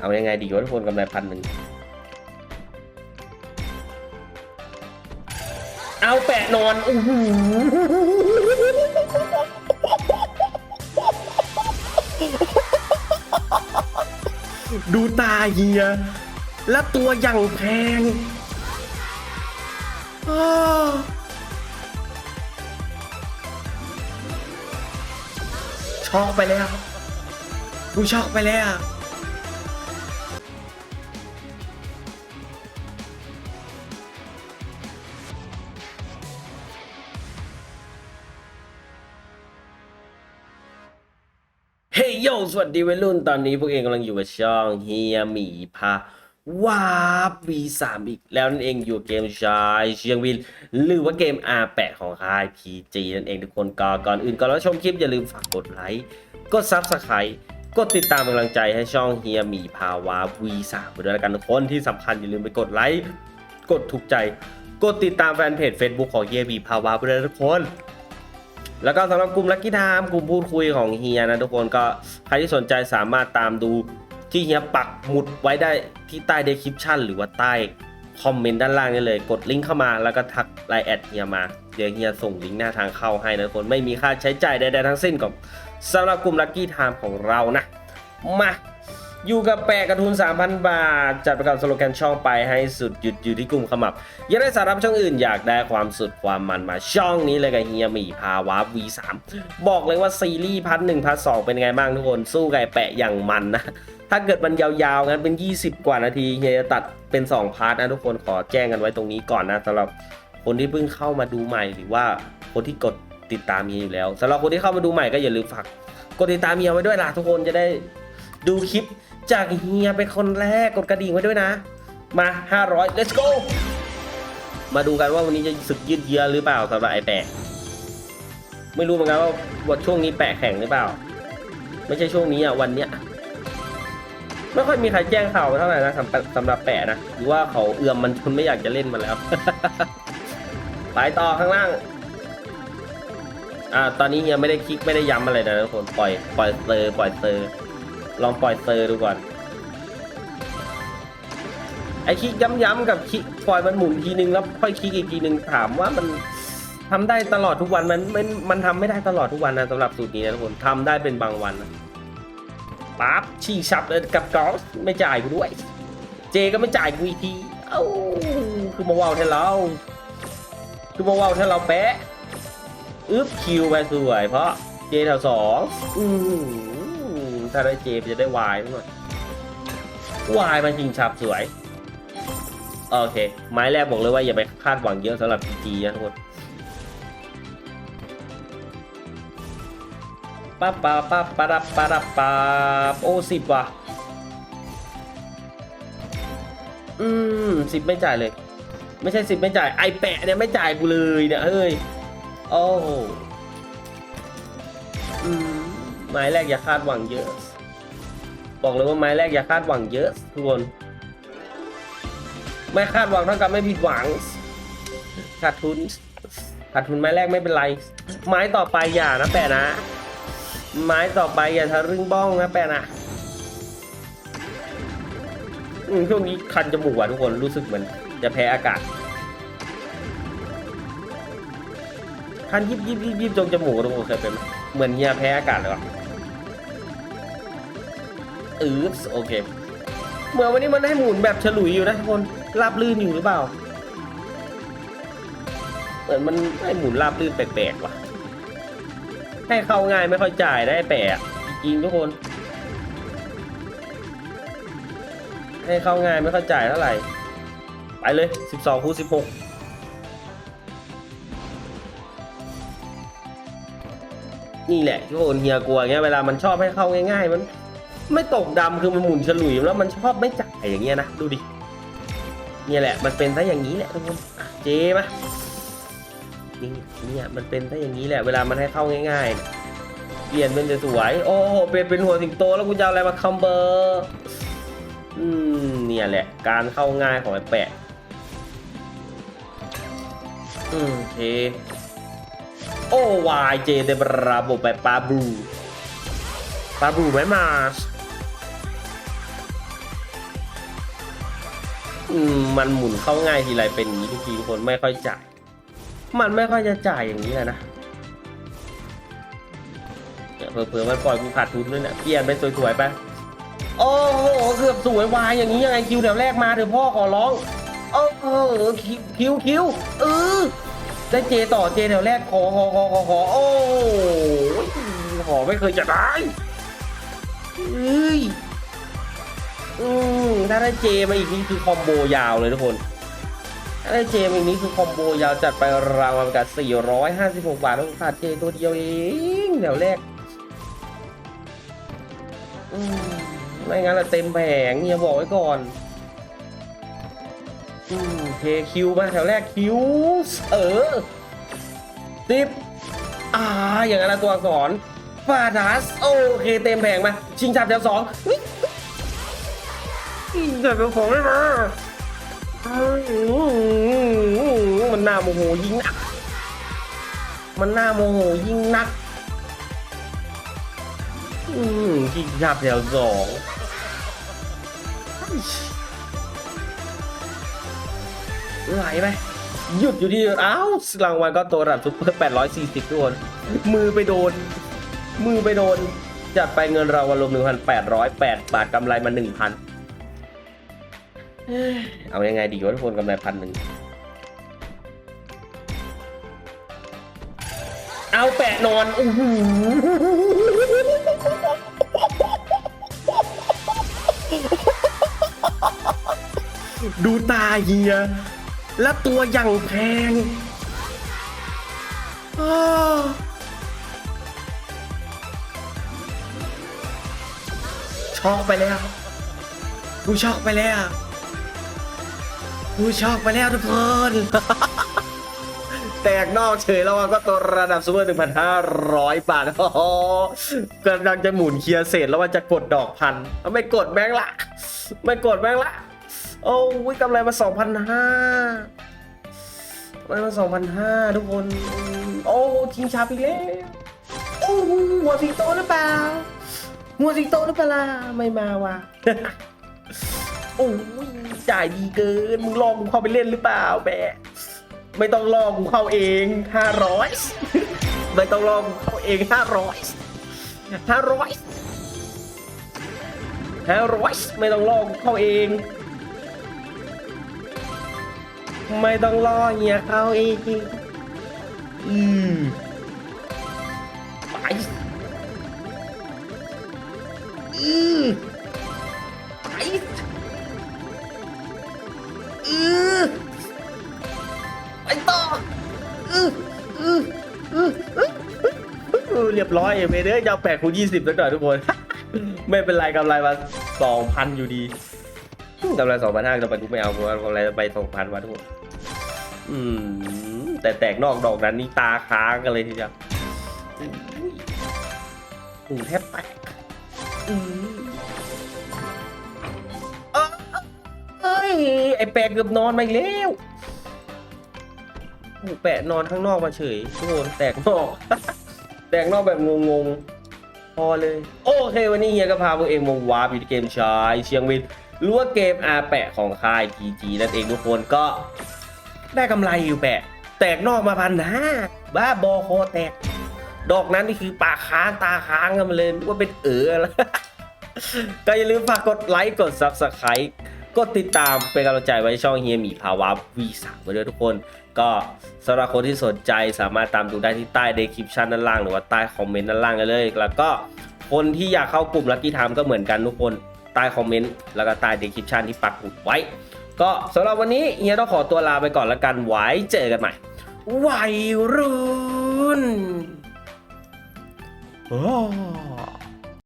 เอายังไงดีวะทุกคนกำไรพันหนึ่งเอาแปะนอนโอ้โหดูตาเฮีย และตัวอย่างแพงช็อกไปแล้ว กูช็อกไปแล้ว เฮ้ยโยสวัสดีวัยรุ่นตอนนี้พวกเองกำลังอยู่กับช่องเฮียหมีพาวาบ V3 อีกแล้วนั่นเองอยู่เกมชายเชียงวินหรือว่าเกม R8 ของค่าย PG นั่นเองทุกคนก่อนก่อนอื่นก่อนแล้วชมคลิปอย่าลืมฝากกดไลค์กด Subscribe กดติดตามกำลังใจให้ช่องเฮียหมีพาวา V3 ไปด้วยแล้วกันทุกคนที่สำคัญอย่าลืมไปกดไลค์กดถูกใจ กดติดตามแฟนเพจ Facebook ของเฮียหมีพาวาไปด้วยทุกคน แล้วก็สำหรับกลุ่มลักกี้ไทม์กลุ่มพูดคุยของเฮียนะทุกคนก็ใครที่สนใจสามารถตามดูที่เฮียปักหมุดไว้ได้ที่ใต้เดคริปชันหรือว่าใต้คอมเมนต์ด้านล่างนี่เลย กดลิงก์เข้ามาแล้วก็ทักไลน์แอดเฮียมาเดี๋ยวเฮียส่งลิงก์หน้าทางเข้าให้นะทุกคนไม่มีค่าใช้จ่ายใดๆทั้งสิ้นกับสำหรับกลุ่มลักกี้ไทม์ของเรานะมา อยู่กับแปะกระทุน 3,000 บาท จัดประกับสโลแกนช่องไปให้สุดหยุดอยู่ที่กลุ่มขมับ อยากได้สาระช่องอื่นอยากได้ความสุดความมันมาช่องนี้เลยกับเฮียหมีพาวา V3 บอกเลยว่าซีรีส์พัทหนึ่งพัทสองเป็นไงบ้างทุกคน สู้ไอ้แปะอย่างมันนะ ถ้าเกิดมันยาวๆงั้นเป็น 20 กว่านาทีเฮียจะตัดเป็น 2 พาร์ทนะทุกคนขอแจ้งกันไว้ตรงนี้ก่อนนะสำหรับคนที่เพิ่งเข้ามาดูใหม่หรือว่าคนที่กดติดตามเฮียอยู่แล้วสำหรับคนที่เข้ามาดูใหม่ก็อย่าลืมฝากกดติดตามเฮียไว้ด้วยล่ะทุกคนจะได้ดูคลิป จากเฮียเป็นคนแรกกดกระดิ่งไว้ด้วยนะ มา 500 let's go มาดูกันว่าวันนี้จะสึกยืดเยื้อหรือเปล่าสำหรับไอแปะไม่รู้เหมือนกันว่าวันช่วงนี้แปะแข่งหรือเปล่า ไม่ใช่ช่วงนี้อะวันเนี้ยไม่ค่อยมีใครแจ้งข่าวเท่าไหร่นะสำหรับสำหรับแปะนะหรือว่าเขาเอื่อมมันจนไม่อยากจะเล่นมันแล้ว ไปต่อข้างล่างอ่าตอนนี้เฮียไม่ได้คลิกไม่ได้ย้ำอะไรนะทุกคนปล่อยปล่อยเซอร์ปล่อยเซอร์ ลองปล่อยเซอร์ดูก่อน ไอคลิกย้ำๆกับคลิกปล่อยมันหมุนทีนึงแล้วค่อยคลิกอีกทีนึงถามว่ามันทำได้ตลอดทุกวันมันมันมันทำไม่ได้ตลอดทุกวันนะสำหรับสูตรนี้นะทุกคนทำได้เป็นบางวันนะปั๊บฉีกฉับเลยกับกอลไม่จ่ายกูด้วย เจก็ไม่จ่ายกูอีกทีเอ้าคือมาว่าวแทนเราคือมาว่าวแทนเราแปะอึ๊บคิวไปสวยเพราะเจแถวสองอืม ถ้าได้เจจะได้วายหน่อยวายมาชิงฉับสวย โอเค ไม้แรกบอกเลยว่าอย่าไปคาดหวังเยอะสำหรับ PG นะทุกคนปั๊บปั๊บปั๊บปั๊บปั๊บปั๊บปั๊บโอ้สิบว่ะ อืมสิบไม่จ่ายเลย ไม่ใช่สิบไม่จ่ายไอแปะเนี่ยไม่จ่ายกูเลยเนี่ยเฮ้ย โอ้ ไม้แรกอย่าคาดหวังเยอะ บอกเลยว่าไม้แรกอย่าคาดหวังเยอะทุกคนไม่คาดหวังเท่ากับไม่ผิดหวังขาดทุนขาดทุนไม้แรกไม่เป็นไร ไม้ต่อไปอย่านะแปะนะ ไม้ต่อไปอย่าทะรึงบ้องนะแปะนะช่วงนี้คันจมูกว่ะทุกคนรู้สึกเหมือนจะแพ้อากาศ คันยิบยิบยิบยิบจงจมูกทุกคนเคยเป็นเหมือนเฮียแพ้อากาศเลยวะ อือโอเค เหมือนวันนี้มันให้หมุนแบบฉลุยอยู่นะทุกคนราบลื่นอยู่หรือเปล่า เหมือนมันให้หมุนราบลื่นแปลกๆว่ะ ให้เข้าง่ายไม่ค่อยจ่ายได้แปลกจริงทุกคน ให้เข้าง่ายไม่ค่อยจ่ายเท่าไหร่ ไปเลย 12คูณ16นี่แหละทุกคนเฮียกลัวเงี้ยเวลามันชอบให้เข้าง่ายๆ มัน ไม่ตกดำคือมันหมุนฉลุยแล้วมันชอบไม่จ่ายอย่างเงี้ยนะดูดิเนี่ยแหละมันเป็นซะอย่างนี้แหละทุกคนเจ๊มานี่เนี่ยมันเป็นซะอย่างนี้แหละเวลามันให้เข้าง่ายๆเปลี่ยนเป็นสวยโอ้โหเปลี่ยนเป็นหัวสิงโตแล้วกูจะเอาอะไรมาคัมเบอร์อืมเนี่ยแหละ การเข้าง่ายของไอ้แปะอืมโอเคโอ้วายเจเดบราโบไปปาบูปาบูไม่มา อืมมันหมุนเข้าง่ายทีไรเป็นอย่างนี้ทุกทีทุกคนไม่ค่อยจ่าย มันไม่ค่อยจะจ่ายอย่างนี้แหละนะเผื่อๆมันปล่อยกูขาดทุนด้วยเนี่ยเปลี่ยนไปสวยๆไปโอ้โหเกือบสวยวายอย่างนี้ยังไงคิวแถวแรกมาเถอะพ่อขอร้องโอ้โหคิวคิวคิวเออได้เจต่อเจแถวแรกขอขอขอขอขอโอ้ยขอไม่เคยจะได้เอ้ย อืมถ้าได้เจมาอีกนี่คือคอมโบยาวเลยทุกคนถ้าได้เจมาอีกนี้คือคอมโบยาวจัดไปรางวัลกับ456 บาทต้องขาดเจตัวเดียวเองเดี๋ยวแรกอืมไม่งั้นละเต็มแผงเฮียบอกไว้ก่อนอืมเทคิวมาแถวแรกคิวเออสิบอ่าอย่างนั้นละตัวอักษรฟาดัสโอเคเต็มแผงมา ชิงชับแถวสอง เฮ้ยเดี๋ยวเป็นของได้มามันหน่าโมโหยิ่งนัก มันหน่าโมโหยิ่งนัก อืมที่ยับแถวสองไหลไหมหยุดอยู่ที่อ้าวรางวัลก็ตัวระดับซุปเปอร์840ทุกคนมือไปโดน มือไปโดน จัดไปเงินรางวัลรวม1,808บาทกำไรมา1,000 เอายังไงดีวะทุกคนกำไรพันหนึ่งเอาแปะนอนโอ้โหดูตาเฮีย แล้วตัวอย่างแพงอช็อกไปแล้ว กูช็อกไปแล้ว กูช็อกไปแล้วทุกคน แตกนอกเฉยแล้วอะก็ตัวระดับซูเปอร์หนึ่งพันห้าร้อยบาทโอ้โหกำลังจะหมุนเคลียร์เสร็จแล้วว่าจะกดดอกพันไม่กดแบงค์ละ ไม่กดแบงค์ละ โอ้ยกำไรมาสองพันห้ากำไรมาสองพันห้าทุกคน โอ้ทีมชาไปแล้วโอ้หัวสิงโตหรือเปล่า หัวสิงโตหรือเปล่า ไม่มาว่ะ โอ้ยจ่ายดีเกิน มึงลองกูเข้าไปเล่นหรือเปล่าแบะไม่ต้องลองกูเข้าเองห้าร้อยไม่ต้องลองกูเข้าเองห้าร้อยห้าร้อยห้าร้อยไม่ต้องลองกูเข้าเอง ไม่ต้องรอเฮียเข้าเองอืม ยบร้อยเมเดอร์ยาวแปดคูณยี่สิบแล้วหน่อยทุกคน ไม่เป็นไรกำไรมาสองพันอยู่ดีกำไรสองพันห้ากำไรกูไม่เอาเพราะว่ากำไรไปสองพันวะทุกคนอืมแต่แตกนอกดอกนั้นนี่ตาค้างกันเลยทีเดียวอุ้ยหูแทบแตกอืมเอ้อเฮ้ยไอแปะเกือบนอนมาอีกแล้วแปะนอนข้างนอกมาเฉยทุกคนแตกนอก แตกนอกแบบงงๆ พอเลย โอเค วันนี้เฮียก็พาพวกเองมาวาร์ปอยู่ที่เกมชายเชียงวินหรือว่าเกมอาแปะของค่าย GG นั่นเองทุกคนก็ได้กำไรอยู่แปะ แตกนอกมาพันห้าบ้าบอคอแตก ดอกนั้นนี่คือปากค้างตาค้างกันมาเลยว่าเป็นเอ๋อแล้วก็อย่าลืมฝากกดไลค์กด Subscribe กดติดตามเป็นกำลังใจไว้ช่องเฮียหมีภาวะ V3 ไว้ด้วยทุกคนก็สำหรับคนที่สนใจสามารถตามดูได้ที่ใต้ description ด้านล่าง หรือว่าใต้คอมเมนต์ด้านล่างกันเลย แล้วก็คนที่อยากเข้ากลุ่ม Lucky Time ก็เหมือนกันทุกคนใต้คอมเมนต์แล้วก็ใต้ description ที่ปักหมุดไว้ ก็สำหรับวันนี้เฮียต้องขอตัวลาไปก่อนแล้วกันไว้เจอกันใหม่วัยรุ่น Oh.